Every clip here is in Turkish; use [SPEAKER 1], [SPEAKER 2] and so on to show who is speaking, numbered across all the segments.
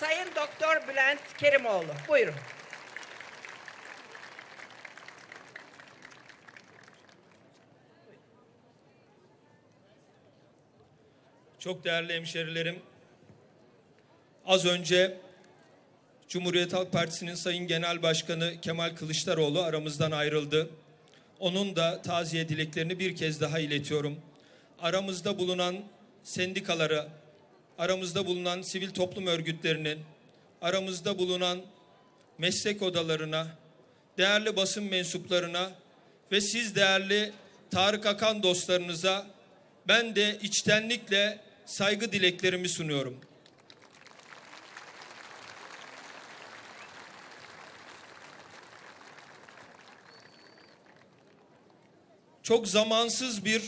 [SPEAKER 1] Sayın Doktor Bülent Kerimoğlu. Buyurun.
[SPEAKER 2] Çok değerli hemşerilerim, az önce Cumhuriyet Halk Partisi'nin Sayın Genel Başkanı Kemal Kılıçdaroğlu aramızdan ayrıldı. Onun da taziye dileklerini bir kez daha iletiyorum. Aramızda bulunan sendikalara, aramızda bulunan sivil toplum örgütlerinin, aramızda bulunan meslek odalarına, değerli basın mensuplarına ve siz değerli Tarık Akan dostlarınıza ben de içtenlikle saygı dileklerimi sunuyorum. Çok zamansız bir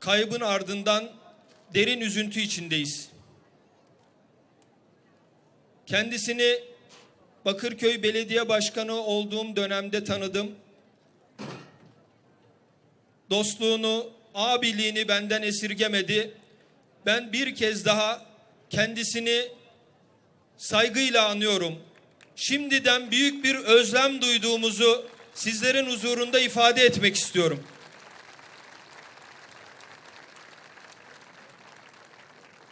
[SPEAKER 2] kaybın ardından derin üzüntü içindeyiz. Kendisini Bakırköy Belediye Başkanı olduğum dönemde tanıdım. Dostluğunu, abiliğini benden esirgemedi. Ben bir kez daha kendisini saygıyla anıyorum. Şimdiden büyük bir özlem duyduğumuzu sizlerin huzurunda ifade etmek istiyorum.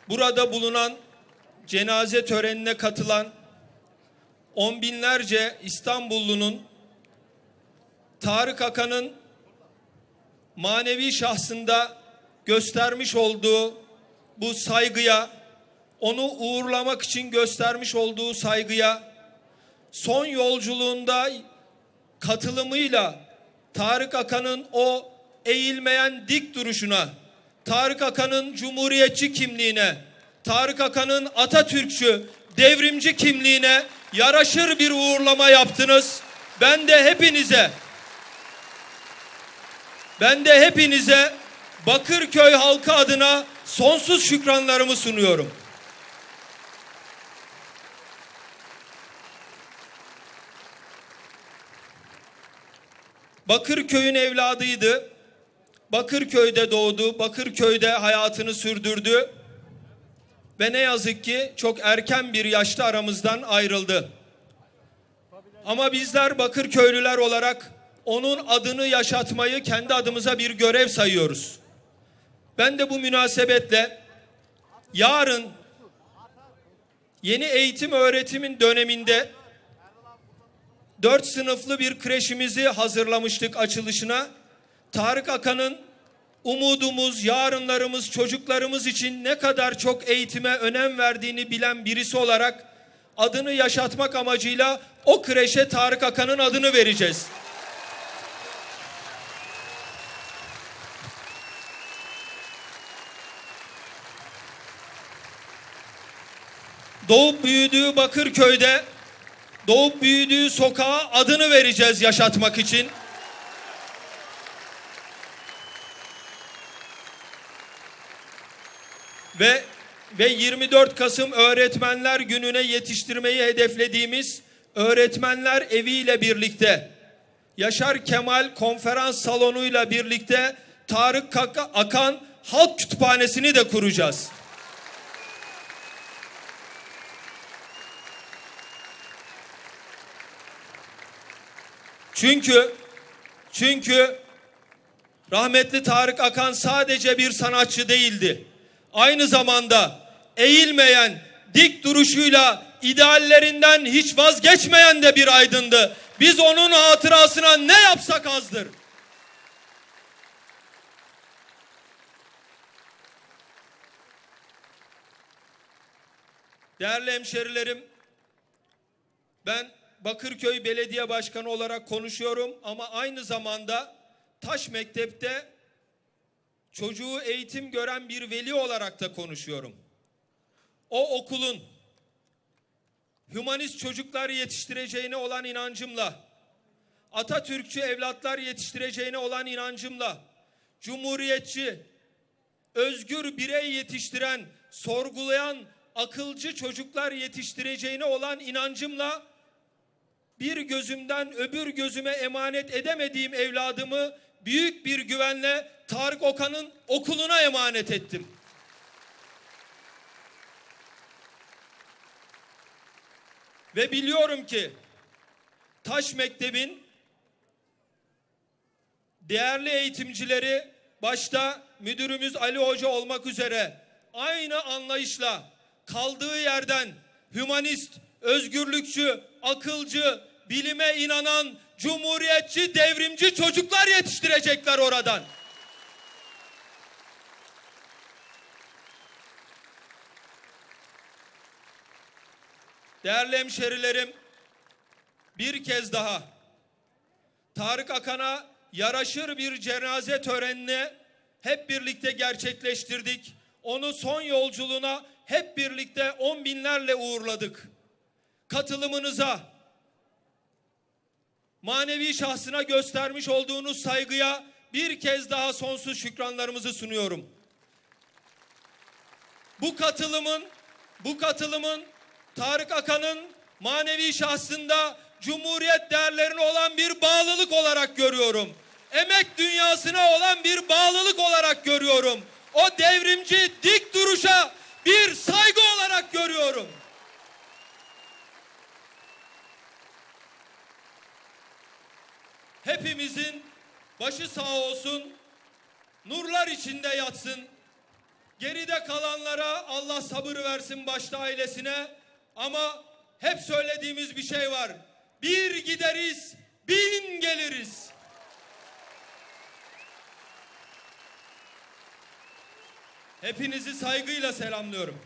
[SPEAKER 2] Burada bulunan cenaze törenine katılan on binlerce İstanbullunun Tarık Akan'ın manevi şahsında göstermiş olduğu bu saygıya, onu uğurlamak için göstermiş olduğu saygıya, son yolculuğunda katılımıyla Tarık Akan'ın o eğilmeyen dik duruşuna, Tarık Akan'ın cumhuriyetçi kimliğine, Tarık Akan'ın Atatürkçü, devrimci kimliğine yaraşır bir uğurlama yaptınız. Ben de hepinize ben de hepinize Bakırköy halkı adına sonsuz şükranlarımı sunuyorum. Bakırköy'ün evladıydı. Bakırköy'de doğdu, Bakırköy'de hayatını sürdürdü. Ve ne yazık ki çok erken bir yaşta aramızdan ayrıldı. Ama bizler Bakırköylüler olarak onun adını yaşatmayı kendi adımıza bir görev sayıyoruz. Ben de bu münasebetle yarın yeni eğitim öğretimin döneminde dört sınıflı bir kreşimizi hazırlamıştık açılışına. Tarık Akan'ın umudumuz, yarınlarımız, çocuklarımız için ne kadar çok eğitime önem verdiğini bilen birisi olarak adını yaşatmak amacıyla o kreşe Tarık Akan'ın adını vereceğiz. Doğup büyüdüğü Bakırköy'de doğup büyüdüğü sokağa adını vereceğiz yaşatmak için. Ve ve 24 Kasım Öğretmenler Günü'ne yetiştirmeyi hedeflediğimiz Öğretmenler Evi ile birlikte Yaşar Kemal Konferans Salonu'yla birlikte Tarık Akan Halk Kütüphanesi'ni de kuracağız. Çünkü çünkü rahmetli Tarık Akan sadece bir sanatçı değildi. Aynı zamanda eğilmeyen, dik duruşuyla ideallerinden hiç vazgeçmeyen de bir aydındı. Biz onun hatırasına ne yapsak azdır. Değerli hemşerilerim, ben Bakırköy Belediye Başkanı olarak konuşuyorum ama aynı zamanda Taş Mektep'te çocuğu eğitim gören bir veli olarak da konuşuyorum. O okulun hümanist çocuklar yetiştireceğine olan inancımla, Atatürkçü evlatlar yetiştireceğine olan inancımla, cumhuriyetçi, özgür birey yetiştiren, sorgulayan, akılcı çocuklar yetiştireceğine olan inancımla bir gözümden öbür gözüme emanet edemediğim evladımı büyük bir güvenle Tarık Okan'ın okuluna emanet ettim. Ve biliyorum ki Taş Mektebin değerli eğitimcileri başta müdürümüz Ali Hoca olmak üzere aynı anlayışla kaldığı yerden hümanist, özgürlükçü, akılcı, bilime inanan, cumhuriyetçi, devrimci çocuklar yetiştirecekler oradan. Değerli hemşerilerim, bir kez daha Tarık Akan'a yaraşır bir cenaze törenini hep birlikte gerçekleştirdik. Onu son yolculuğuna hep birlikte on binlerle uğurladık. Katılımınıza, manevi şahsına göstermiş olduğunuz saygıya bir kez daha sonsuz şükranlarımızı sunuyorum. Bu katılımın bu katılımın Tarık Akan'ın manevi şahsında Cumhuriyet değerlerine olan bir bağlılık olarak görüyorum. Emek dünyasına olan bir bağlılık olarak görüyorum. O devrimci dik duruşa bir saygı olarak görüyorum. Hepimizin başı sağ olsun, nurlar içinde yatsın. Geride kalanlara Allah sabır versin başta ailesine. Ama hep söylediğimiz bir şey var. Bir gideriz, bin geliriz. Hepinizi saygıyla selamlıyorum.